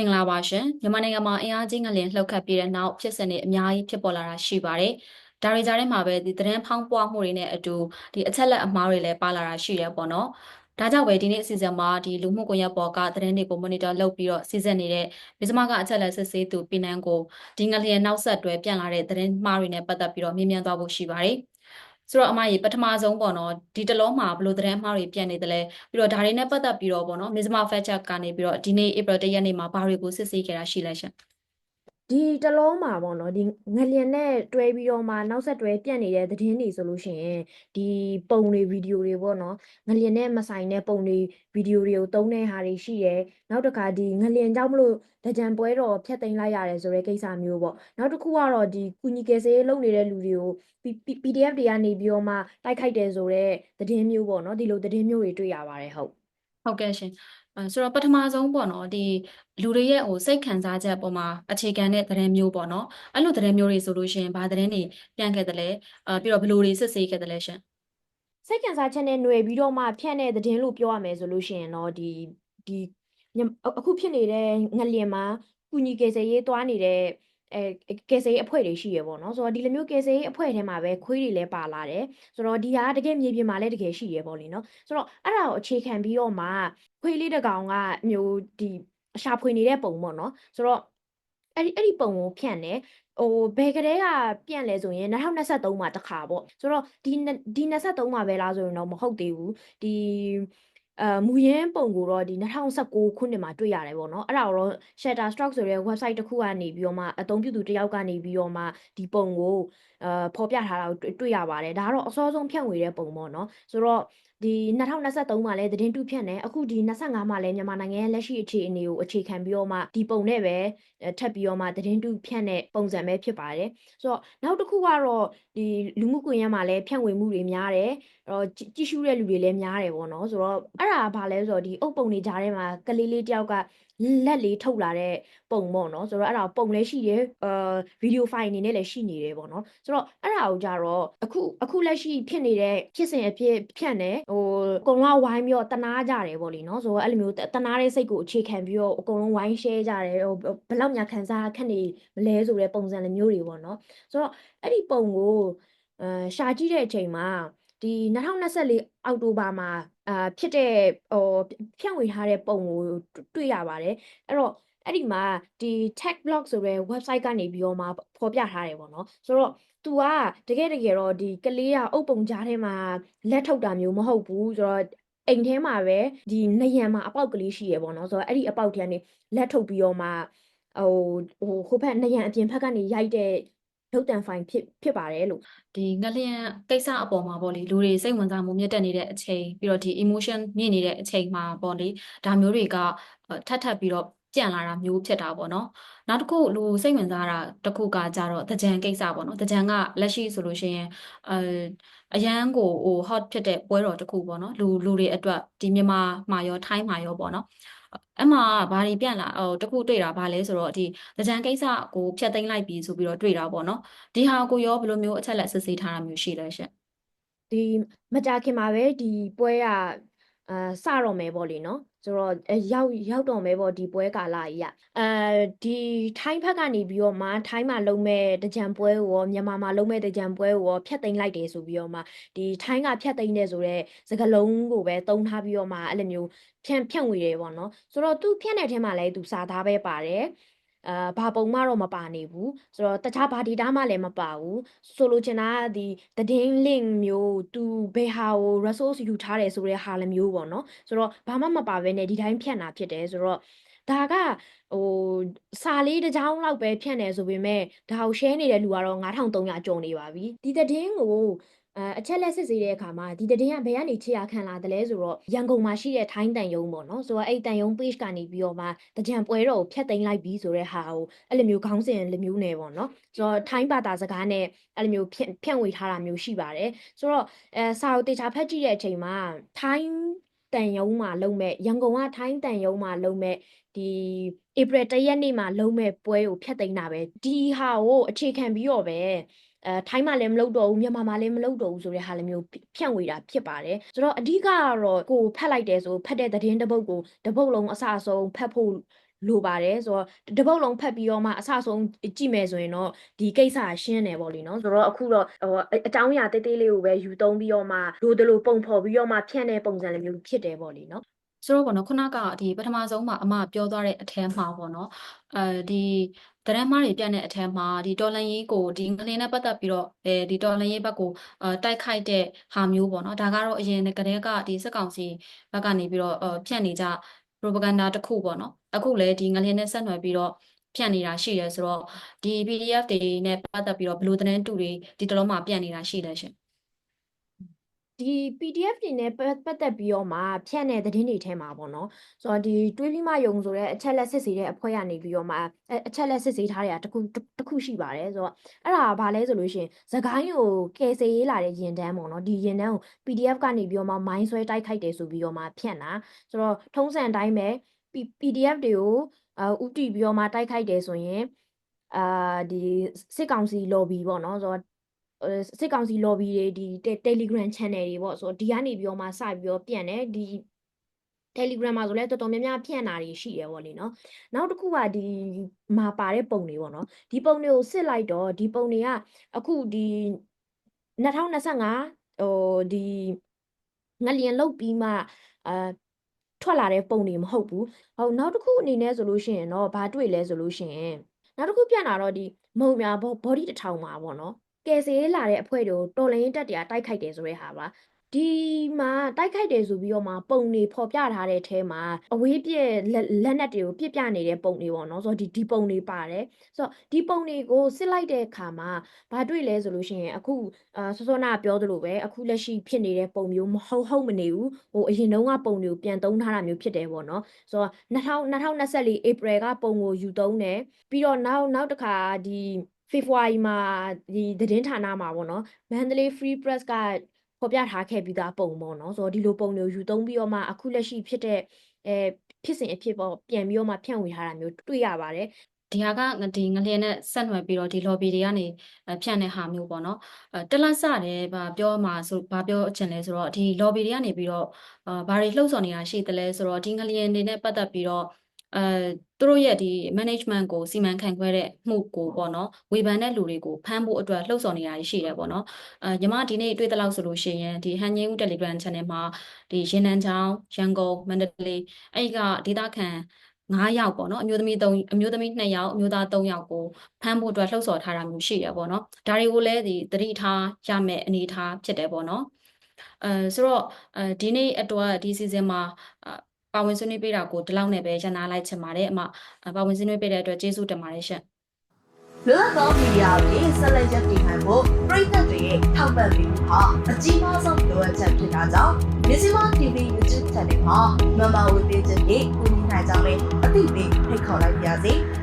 င်္ဂလာပါရှင်မြန်မာနိုင်ငံမှာအင်အားကြီးငလျင်လှုပ်ခတ်ပြီးတဲ့နောက်ဖြစ်စဉ်တွေအများကြီးဖြစ်ပေါ်လာတာရှိပါတယ်။ဒါတွေကြားထဲမှာပဲဒီသတင်းဖောင်းပွားမှုတွေနဲ့အတူဒီအချက်လက်အမှားတွေလည်းပါလာတာရှိတယ်ပေါ့နော်။ဒါကြောင့်ပဲဒီနေ့အစီအစဉ်မှာဒီလူမှုကွန်ရက်ပေါ်ကသတင်းတွေကို monitor လုပ်ပြီးတော့စီစဉ်နေတဲ့မြစမကအချက်လက်စစ်ဆေးသူပြည်နန်းကိုဒီငလျင်နောက်ဆက်တွဲပြန်လာတဲ့သတင်းမှားတွေနဲ့ပတ်သက်ပြီးတော့မြင်မြန်သွားဖို့ရှိပါတယ်။ ဆိုတော့အမကြီးပထမဆုံးပေါ့နော်ဒီတလုံးမှာဘယ်လိုသတင်းမှားတွေပြန့်နေသလဲပြီးတော့ဒါတွေနဲ့ပတ်သက်ပြီးတော့ပေါ့နော်မြစမ fact check ကနေပြီးတော့ဒီနေ့ April 1ရက်နေ့မှာဘာတွေကိုစစ်ဆေးခဲ့တာရှိလဲရှင် ဒီတလုံးမှာပေါ့နော်ဒီငလျင်နဲ့တွဲပြီးတော့မှနောက်ဆက်တွဲပြန့်နေတဲ့သတင်းတွေဆိုလို့ရှိရင်ဒီပုံတွေဗီဒီယိုတွေပေါ့နော်ငလျင်နဲ့မဆိုင်တဲ့ပုံတွေဗီဒီယိုတွေကိုတုံးတဲ့ဟာတွေရှိတယ်နောက်တစ်ခါဒီငလျင်ကြောင့်မလို့တကြံပွဲတော်ဖျက်သိမ်းလိုက်ရတယ်ဆိုတဲ့ကိစ္စမျိုးပေါ့နောက်တစ်ခုကတော့ဒီကုညီကယ်ဆယ်ရေးလုပ်နေတဲ့လူတွေကို PDF တွေကနေပြီးတော့မှတိုက်ခိုက်တယ်ဆိုတဲ့သတင်းမျိုးပေါ့နော်ဒီလိုသတင်းမျိုးတွေတွေ့ရပါတယ်ဟုတ်ဟုတ်ကဲ့ရှင်အဲ ဆိုတော့ပထမဆုံးပေါ့နော်ဒီလူတွေရဲ့ဟိုစိတ်ခံစားချက်ပေါ်မှာအခြေခံတဲ့သတင်းမျိုးပေါ့နော်အဲ့လိုသတင်းမျိုးတွေဆိုလို့ရှိရင်ဘာသတင်းတွေပြန်ခဲ့တယ်လဲအဲပြီးတော့ဘယ်လိုတွေစစ်ဆေးခဲ့တယ်လဲရှင်စိတ်ခံစားချက်နဲ့ຫນွယ်ပြီးတော့မှဖြန့်တဲ့သတင်းလို့ပြောရမယ်ဆိုလို့ရှိရင်တော့ဒီဒီညအခုဖြစ်နေတဲ့ငလျင်မှာကုညီကယ်ဆယ်ရေးသွားနေတဲ့ အဲကယ်ဆယ်ရေးအဖွဲ့တွေရှိရပေါ့နော်ဆိုတော့ဒီလိုမျိုးကယ်ဆယ်ရေးအဖွဲ့ထဲမှာပဲခွေးတွေလည်းပါလာတယ်ဆိုတော့ဒီဟာတကယ်မြေပြင်မှာလည်းတကယ်ရှိရပေါ့လေနော်ဆိုတော့အဲ့ဒါကိုအခြေခံပြီးတော့မှခွေးလေးတစ်ကောင်ကမျိုးဒီရှာဖွေနေတဲ့ပုံပေါ့နော်ဆိုတော့အဲ့ဒီအဲ့ဒီပုံကိုဖြန့်တယ်ဟိုဘယ်ကလေးကပြန့်လဲဆိုရင်2023မှာတစ်ခါပေါ့ဆိုတော့ဒီဒီ23မှာပဲလားဆိုရင်တော့မဟုတ်သေးဘူးဒီ အဲမူရင်းပုံကိုတော့ဒီ2019ခုနှစ်မှာတွေ့ရတယ်ပေါ့နော်အဲ့ဒါကိုတော့ Shutterstock ဆိုတဲ့ website တစ်ခုကနေပြီးတော့မှအသုံးပြုသူတစ်ယောက်ကနေပြီးတော့မှဒီပုံကိုအဲဖော်ပြထားတာကိုတွေ့ရပါတယ်ဒါကတော့အစောဆုံးဖြန့်ဝေတဲ့ပုံပေါ့နော်ဆိုတော့ ဒီ2023မှာလည်းသတင်းတူဖြန့်တယ်အခုဒီ25မှာလည်းမြန်မာနိုင်ငံရဲ့လက်ရှိအခြေအနေကိုအခြေခံပြီးတော့မှဒီပုံနဲ့ပဲထပ်ပြီးတော့မှသတင်းတူဖြန့်တဲ့ပုံစံပဲဖြစ်ပါတယ်ဆိုတော့နောက်တစ်ခုကတော့ဒီလူမှုကွန်ရက်မှာလည်းဖြန့်ဝေမှုတွေများတယ်အဲ့တော့ကြည့်ရှုတဲ့လူတွေလည်းများတယ်ပေါ့နော်ဆိုတော့အဲ့ဒါကဘာလဲဆိုတော့ဒီအုပ်ပုံတွေကြားထဲမှာကလေးလေးတယောက်က လက်လေးထုတ်လာတဲ့ပုံပေါ့နော်ဆိုတော့အဲ့ဒါပုံလည်းရှိတယ်အာဗီဒီယိုဖိုင်အနေနဲ့လည်းရှိနေတယ်ပေါ့နော်ဆိုတော့အဲ့ဒါကိုကြတော့အခုအခုလက်ရှိဖြစ်နေတဲ့ဖြစ်စဉ်အဖြစ်ဖြန့်နေဟိုအကုန်လုံးဝိုင်းပြီးတော့တနာကြတယ်ပေါ့လေနော်ဆိုတော့အဲ့လိုမျိုးတနာတဲ့စိတ်ကိုအခြေခံပြီးတော့အကုန်လုံးဝိုင်း share ကြတယ်ဟိုဘယ်လောက်များခံစားခက်နေမလဲဆိုတဲ့ပုံစံလိုမျိုးတွေပေါ့နော်ဆိုတော့အဲ့ဒီပုံကိုအာရှာကြည့်တဲ့အချိန်မှာ ဒီ2024အောက်တိုဘာမှာအာဖြစ်တဲ့ဟိုဖြန့်ဝေထားတဲ့ပုံကိုတွေ့ရပါတယ်အဲ့တော့အဲ့ဒီမှာဒီ tech blog ဆိုတဲ့ website ကနေပြီးတော့မှဖော်ပြထားတယ်ပေါ့နော်ဆိုတော့ तू ကတကယ်တကယ်တော့ဒီကလေးကအုပ်ပုံကြားထဲမှာလက်ထုတ်တာမျိုးမဟုတ်ဘူးဆိုတော့အိမ်ထဲမှာပဲဒီနယံမှာအပေါက်ကလေးရှိရပေါ့နော်ဆိုတော့အဲ့ဒီအပေါက်ထဲကနေလက်ထုတ်ပြီးတော့မှဟိုဟိုဟိုဘက်နယံအပြင်ဘက်ကနေရိုက်တဲ့ ထုတ်တန်ဖိုင်ဖြစ်ဖြစ်ပါတယ်လို့ဒီငလျင်ကိစ္စအပေါ်မှာပေါ့လေလူတွေစိတ်ဝင်စားမှုမြင့်တက်နေတဲ့အချိန်ပြီးတော့ဒီ emotion မြင့်နေတဲ့အချိန်မှာပေါ့လေဒါမျိုးတွေကထပ်ထပ်ပြီးတော့ကြံလာတာမျိုးဖြစ်တာပေါ့နော်နောက်တစ်ခုလူစိတ်ဝင်စားတာတစ်ခုကကြတော့တကြံကိစ္စပေါ့နော်တကြံကလက်ရှိဆိုလို့ရှိရင်အဲအရန်ကိုဟို hot ဖြစ်တဲ့ပွဲတော်တစ်ခုပေါ့နော်လူလူတွေအတွက်ဒီမြန်မာမှာရောထိုင်းမှာရောပေါ့နော် အမှဘာတွေပြန့်လာဟိုတခုတွေ့တာဘာလဲဆိုတော့ဒီတကြံကိစ္စကိုဖျက်သိမ်းလိုက်ပြီဆိုပြီးတော့တွေ့တာပေါ့နော်ဒီဟာကိုရောဘယ်လိုမျိုးအချက်လက်စစ်ဆေးထားတာမျိုးရှိလဲရှင်ဒီမကြခင်မှာပဲဒီပွဲက အာစတော့မယ်ပေါ့လေနော်ဆိုတော့အဲရောက်ရောက်တော့မယ်ပေါ့ဒီပွဲကာလကြီးอ่ะအဲဒီထိုင်းဘက်ကနေပြီးတော့မှထိုင်းမှာလုံးမဲ့တကြံပွဲကိုရောမြန်မာမှာလုံးမဲ့တကြံပွဲကိုရောဖျက်သိမ်းလိုက်တယ်ဆိုပြီးတော့မှဒီထိုင်းကဖျက်သိမ်းတယ်ဆိုတော့စကလုံးကိုပဲတုံးထားပြီးတော့မှအဲ့လိုမျိုးဖြန့်ဖြန့်ဝေတယ်ပေါ့နော်ဆိုတော့သူဖြန့်တဲ့ထဲမှာလည်းသူစာသားပဲပါတယ် အာဘာပုံမှတော့မပါနေဘူးဆိုတော့တခြားဘာ data မှလည်းမပါဘူးဆိုလိုချင်တာကဒီသတင်း link မျိုးသူဘယ်ဟာကို resource ယူထားတယ်ဆိုတဲ့ဟာလည်းမျိုးပေါ့နော်ဆိုတော့ဘာမှမပါဘဲနဲ့ဒီတိုင်းဖြန့်တာဖြစ်တယ်ဆိုတော့ဒါကဟိုစာလေးတစ်ကြောင်းလောက်ပဲဖြန့်တယ်ဆိုပေမဲ့ဒါကို share နေတဲ့လူကတော့9300ကျော်နေပါပြီဒီသတင်းကို အဲအချက်လက်စစ်ဆေးတဲ့အခါမှာဒီတည်င်းကဘယ်ကနေခြေရခံလာတယ်လဲဆိုတော့ရန်ကုန်မှာရှိတဲ့ထိုင်းတန်ယုံပေါ့နော်ဆိုတော့အဲ့တန်ယုံ page ကနေပြီးတော့မှတကြံပွဲတော်ကိုဖျက်သိမ်းလိုက်ပြီးဆိုတဲ့ဟာကိုအဲ့လိုမျိုးခေါင်းစဉ်လိုမျိုးနဲ့ပေါ့နော်ဆိုတော့ထိုင်းဘာသာစကားနဲ့အဲ့လိုမျိုးဖြန့်ဖြန့်ဝေထားတာမျိုးရှိပါတယ်ဆိုတော့အဲစာကိုတေချာဖတ်ကြည့်တဲ့အချိန်မှာထိုင်းတန်ယုံမှာလုံးမဲ့ရန်ကုန်ကထိုင်းတန်ယုံမှာလုံးမဲ့ဒီဧပြီ၁ရက်နေ့မှာလုံးမဲ့ပွဲကိုဖျက်သိမ်းတာပဲဒီဟာကိုအခြေခံပြီးတော့ပဲ အဲထိုင်းမှာလည်းမလုပ်တော့ဘူးမြန်မာမှာလည်းမလုပ်တော့ဘူးဆိုတဲ့ဟာလည်းမျိုးဖြန့်ဝေတာဖြစ်ပါတယ်ဆိုတော့အဓိကကတော့ကိုဖတ်လိုက်တယ်ဆိုဖတ်တဲ့သတင်းတစ်ပုဒ်ကိုတစ်ပုဒ်လုံးအစအဆုံးဖတ်ဖို့လိုပါတယ်ဆိုတော့တစ်ပုဒ်လုံးဖတ်ပြီးတော့မှအစဆုံးကြည့်မယ်ဆိုရင်တော့ဒီကိစ္စရှင်းတယ်ပေါ့လीနော်ဆိုတော့အခုတော့ဟိုအကြောင်းအရာတေးသေးလေးကိုပဲယူသုံးပြီးတော့မှလိုတလိုပုံဖော်ပြီးတော့မှဖြန့်တဲ့ပုံစံလိုမျိုးဖြစ်တယ်ပေါ့လीနော် ဆိုတော့ပေါ့နော်ခုနကဒီပထမဆုံးမှာအမပြောသွားတဲ့အထဲမှာပေါ့နော်အဲဒီသတင်းမှားတွေပြန့်တဲ့အထဲမှာဒီတော်လန်ရေးကိုဒီငလင်းနဲ့ပတ်သက်ပြီးတော့အဲဒီတော်လန်ရေးဘက်ကိုအဲတိုက်ခိုက်တဲ့ဟာမျိုးပေါ့နော်ဒါကတော့အရင်ကတည်းကဒီစစ်ကောင်စီဘက်ကနေပြီးတော့အဲဖြန့်နေကြ propaganda တစ်ခုပေါ့နော်အခုလည်းဒီငလင်းနဲ့ဆက်နွယ်ပြီးတော့ဖြန့်နေတာရှိတယ်ဆိုတော့ဒီ PDF တွေနဲ့ပတ်သက်ပြီးတော့ဘယ်လိုသတင်းတူတွေဒီတလုံးမှာပြန့်နေတာရှိလဲရှင် ဒီ PDF တွေနဲ့ပတ်ပတ်သက်ပြီးတော့မှဖြန့်တဲ့သတင်းတွေထဲမှာပေါ့နော်ဆိုတော့ဒီတွေးပြီးမှယုံဆိုတဲ့အချက်လက်စစ်ဆေးတဲ့အဖွဲ့ကနေပြီးတော့မှအဲအချက်လက်စစ်ဆေးထားတဲ့တခုတစ်ခုရှိပါတယ်ဆိုတော့အဲ့ဒါဘာလဲဆိုလို့ရှိရင်သခိုင်းကိုကယ်ဆယ်ရေးလာတဲ့ရင်တန်းပေါ့နော်ဒီရင်တန်းကို PDF ကနေပြီးတော့မှမိုင်းဆွဲတိုက်ခိုက်တယ်ဆိုပြီးတော့မှဖြန့်တာဆိုတော့ထုံးစံအတိုင်းပဲ P- PDF တွေကိုအာဥတီပြီးတော့မှတိုက်ခိုက်တယ်ဆိုရင်အာဒီစစ်ကောင်စီ lobby ပေါ့နော်ဆိုတော့အဲ စစ်ကောင်စီ lobby တွေဒီ te- Telegram channel တွေပေါ့ဆိုတော့ဒီကနေပြီးတော့မှစပြီးတော့ပြန်တယ်ဒီ Telegram မှာဆိုလဲတော်တော်များများဖြန့်တာတွေရှိတယ်ပေါ့လေနော်နောက်တစ်ခုကဒီမှာပါတဲ့ပုံတွေပေါ့နော်ဒီပုံတွေကိုစစ်လိုက်တော့ဒီပုံတွေကအခုဒီ2025ဟိုဒီငလျင်လုတ်ပြီးမှအာထွက်လာတဲ့ပုံတွေမဟုတ်ဘူးဟိုနောက်တစ်ခုအနေနဲ့ဆိုလို့ရှိရင်တော့ဘာတွေ့လဲဆိုလို့ရှိရင်နောက်တစ်ခုပြန်လာတော့ဒီမုံများ body တစ်ထောင်မှာပေါ့နော် ကယ်ဆယ်ရေးလာတဲ့အဖွဲ့တွေကိုတော်လရင်တက်တရားတိုက်ခိုက်တယ်ဆိုတဲ့ဟာပါဒီမှာတိုက်ခိုက်တယ်ဆိုပြီးတော့မှပုံတွေဖော်ပြထားတဲ့အထဲမှာအဝေးပြည့်လက်လက်နက်တွေကိုပြစ်ပြနေတဲ့ပုံတွေပေါ့နော်ဆိုတော့ဒီဒီပုံတွေပါတယ်ဆိုတော့ဒီပုံတွေကိုစစ်လိုက်တဲ့အခါမှာဘာတွေ့လဲဆိုလို့ရှိရင်အခုအာစောစောနာပြောသလိုပဲအခုလက်ရှိဖြစ်နေတဲ့ပုံမျိုးမဟုတ်ဟုတ်မနေဘူးဟိုအရင်တုန်းကပုံတွေကိုပြန်သုံးထားတာမျိုးဖြစ်တယ်ပေါ့နော်ဆိုတော့2000 2024 April ကပုံကိုယူသုံးတယ်ပြီးတော့နောက်နောက်တစ်ခါဒီ ဖေဖော်ဝါရီမှာဒီသတင်းဌာနမှာပေါ့နော် Mandalay Free Press ကဖော်ပြထားခဲ့ပြီးသားပုံပေါ့နော်ဆိုတော့ဒီလိုပုံတွေကိုယူသုံးပြီးတော့မှအခုလက်ရှိဖြစ်တဲ့အဲဖြစ်စဉ်အဖြစ်ပေါ့ပြန်ပြီးတော့မှဖြန့်ဝေထားတာမျိုးတွေ့ရပါတယ်ဒီဟာကငဒီငလျင်နဲ့ဆက်နွယ်ပြီးတော့ဒီ lobby တွေကနေအဲဖြန့်တဲ့ဟာမျိုးပေါ့နော်အဲတလတ်စတယ်ဗာပြောမှာဆိုဗာပြောချင်လဲဆိုတော့ဒီ lobby တွေကနေပြီးတော့အာဘာတွေလှုပ်ဆော်နေတာရှိသလဲဆိုတော့ဒီငလျင်တွေနဲ့ပတ်သက်ပြီးတော့ အဲသူတို့ရဲ့ဒီ management ကိုစီမံခန့်ခွဲတဲ့မှုကိုပေါ့နော်ဝေဖန်တဲ့လူတွေကိုဖမ်းဖို့အတွက်လှုပ်ဆော်နေတာရှိတယ်ပေါ့နော်အဲညီမဒီနေ့တွေ့တဲ့လောက်ဆိုလို့ရှိရင်ဒီဟန်ငင်းဦး Telegram channel မှာဒီရင်နန်းချောင်းရန်ကုန်မန္တလေးအဲ့ဒီကဒေသခံ9ယောက်ပေါ့နော်အမျိုးသမီး3အမျိုးသမီး2ယောက်အမျိုးသား3ယောက်ကိုဖမ်းဖို့အတွက်လှုံ့ဆော်ထားတာမျိုးရှိရပေါ့နော်ဒါတွေကိုလည်းဒီသတိထားရမယ့်အနေအထားဖြစ်တယ်ပေါ့နော်အဲဆိုတော့အဲဒီနေ့အတွက်ဒီ season မှာ ပါဝင်ဆွေးနွေးပေးတာကိုဒီလောက်နဲ့ပဲရန်နာလိုက်ချင်ပါတယ်အမပါဝင်ဆွေးနွေးပေးတဲ့အတွက်ကျေးဇူးတင်ပါတယ်ရှင့်လွတ်လပ်သောမီဒီယာတွေဆက်လက်ရပ်တည်နိုင်ဖို့ပြည်သက်တွေရဲ့ထောက်ပံ့ပေးမှုဟာအကြီးမားဆုံးလိုအပ်ချက်ဖြစ်တာကြောင့်မြစီမ TV YouTube Channel မှာမမဝေပေးခြင်းဖြင့်ကူညီနိုင်ကြမယ်အသိပေးဖိတ်ခေါ်လိုက်ပါရစေ။